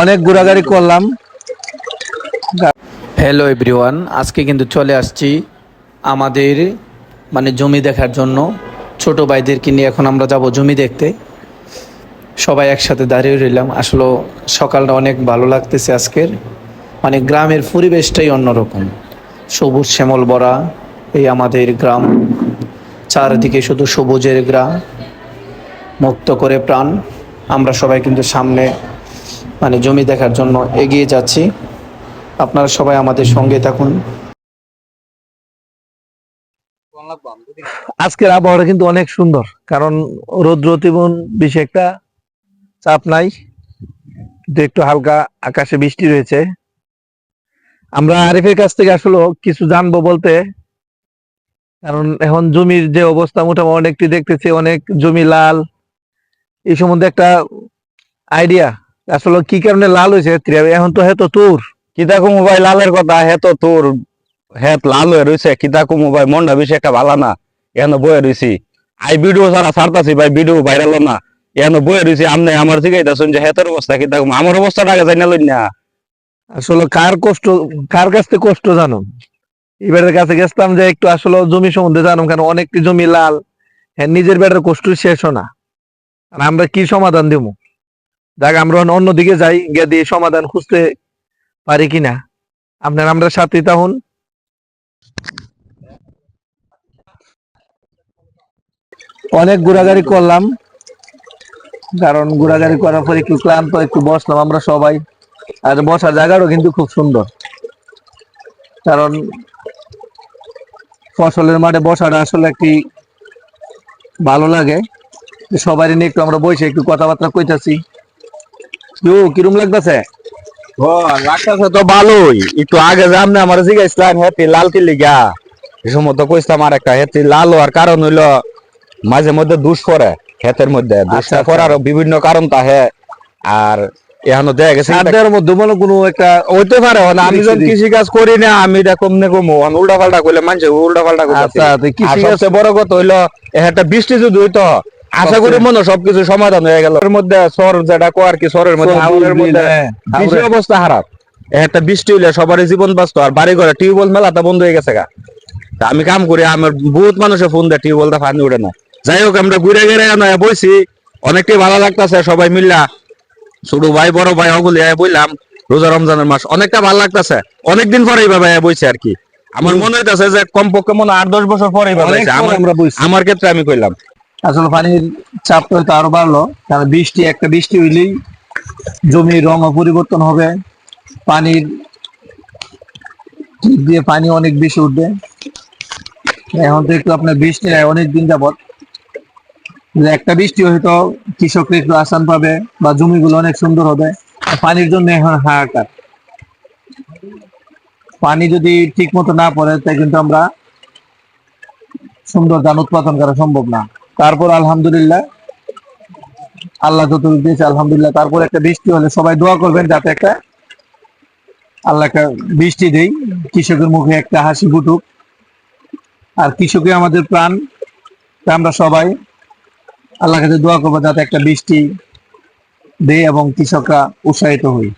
অনেক ঘোরাঘুরি করলাম। হ্যালো এভরিওয়ান আজকে কিন্তু চলে আসছি আমাদের মানে জমি দেখার জন্য। ছোট ভাইদেরকে নিয়ে এখন আমরা যাব জমি দেখতে। সবাই একসাথে দাঁড়িয়ে রইলাম। আসলে সকালটা অনেক ভালো লাগতেছে আজকের। মানে গ্রামের পরিবেশটাই অন্যরকম। সবুজ শ্যামল বরা, এই আমাদের গ্রাম। চারদিকে শুধু সবুজের গ্রাম। মুক্ত করে প্রাণ। আমরা সবাই কিন্তু সামনে মানে জমি দেখার জন্য এগিয়ে যাচ্ছি। আপনারা সবাই আমাদের সঙ্গে থাকুন। আজকের আবহাওয়াটা কিন্তু অনেক সুন্দর, কারণ রৌদ্র তেমন বেশি একটা চাপ নাই, কিন্তু একটু হালকা আকাশে বৃষ্টি রয়েছে। আমরা আরিফের কাছ থেকে আসলে কিছু জানব বলতে, কারণ এখন জমির যে অবস্থা মোটামুটি অনেকটি দেখতেছি, অনেক জমি লাল, এই সম্বন্ধে একটা আইডিয়া আসলে কি কারণে লাল হয়েছে এখন তো হেতো তোর। কিতা কুমু ভাই লালের কথা হে তো তোর। হেত লাল হয়ে রয়েছে কিতা কুমু ভাই মনটা বেশি একটা ভালো না, এখানে বয়ে রয়েছি। আই ভিডিও ছাড়া ছাড়তাছি ভাই, ভিডিও ভাইরাল না, এখানে বয়ে রয়েছি। আমনে আমার থেকে শুনছে হেতের অবস্থা কিতা আমার অবস্থাটা আগে জানি না। আসলে কার কষ্ট, কার কাছ থেকে কষ্ট জানো? এবারের কাছে গেছিলাম যে একটু আসলে জমি সম্বন্ধে জানো কেন অনেকটি জমি লাল হ্যাঁ নিজের বেটার কষ্ট শেষ না আর আমরা কি সমাধান দিব যাক, আমরা অন্যদিকে যাই, গিয়ে দিয়ে সমাধান খুঁজতে পারি কিনা। আপনার আমরা সাথে তখন। অনেক ঘোরাঘুরি করলাম। কারণ ঘোরাঘুরি করার পর একটু ক্লান্ত, একটু বসলাম আমরা সবাই। আর বসার জায়গাটাও কিন্তু খুব সুন্দর। কারণ ফসলের মাঠে বসাটা আসলে একটি ভালো লাগে। সবাই নিয়ে একটু আমরা বসে একটু কথাবার্তা কইতাছি। কিরম লাগতেছে? ও লাগতেছে তো ভালোই। একটু আগে যাম না আমার জিজ্ঞাসলাম হেতি লাল কি লিগা সময় তো কইছিলাম আর একটা হেতি লাল হওয়ার কারণ হইল মাঝে মধ্যে দুষ করে ক্ষেতের মধ্যে। দুষটা আচ্ছা। করার বিভিন্ন কারণ তাহে আর এখনও দেখা গেছে। মধ্যে মনে কোনো একটা হইতে পারে না আমি যখন কৃষি- কাজ করি না আমি এটা কমনে কমু উল্টা পাল্টা করলে মানুষ উল্টা পাল্টা আচ্ছা কৃষি কাজ বড় কথা হইল একটা বৃষ্টি যদি হইতো আশা করি মনে সবকিছু সমাধান হয়ে গেল। এর মধ্যে সর যেটা কো আর কি সরের মধ্যে হাওরের মধ্যে কৃষি অবস্থা খারাপ। একটা বৃষ্টি হইলে সবারই জীবন বাঁচত আর বাড়ি ঘরে টিউবওয়েল মেলাটা বন্ধ হয়ে গেছে গা। আমি কাম করি আমার বহুত মানুষে ফোন দেয় টিউবওয়েলটা পানি উঠে না। যাই হোক আমরা ঘুরে ঘুরে বইছি অনেকটাই ভালো লাগতাছে সবাই মিল্লা। ছোট ভাই বড় ভাই ওগুলি আয় বইলাম রোজা রমজানের মাস। অনেকটা ভালো লাগতাছে। অনেকদিন পরে এইভাবে বইছে আর কি। আমার মনে হইতাছে যে কমপক্ষে মনে আট দশ বছর পরে। আমার ক্ষেত্রে আমি কইলাম। আসলে পানির চাপ তো আরও বাড়লো, কারণ বৃষ্টি, একটা বৃষ্টি হইলেই জমির রং পরিবর্তন হবে, পানির দিয়ে পানি অনেক বেশি উঠবে। এখন তো একটু আপনার বৃষ্টি নাই অনেক দিন যাবত একটা বৃষ্টি হয়তো কৃষকরা একটু আসান পাবে বা জমিগুলো অনেক সুন্দর হবে, পানির জন্য এখন হাহাকার। পানি যদি ঠিক মতো না পড়ে, তাই কিন্তু আমরা সুন্দর ধান উৎপাদন করা সম্ভব না। তারপর আলহামদুলিল্লাহ, আল্লাহ যতটুকু দিয়েছে আলহামদুলিল্লাহ। তারপর একটা বৃষ্টি হলে সবাই দোয়া করবেন যাতে একটা আল্লাহ একটা বৃষ্টি দেই, কৃষকের মুখে একটা হাসি ফুটুক। আর কৃষকই আমাদের প্রাণ আমরা সবাই আল্লাহ কাছে দোয়া করব যাতে একটা বৃষ্টি দেয় এবং কৃষকরা উৎসাহিত হই।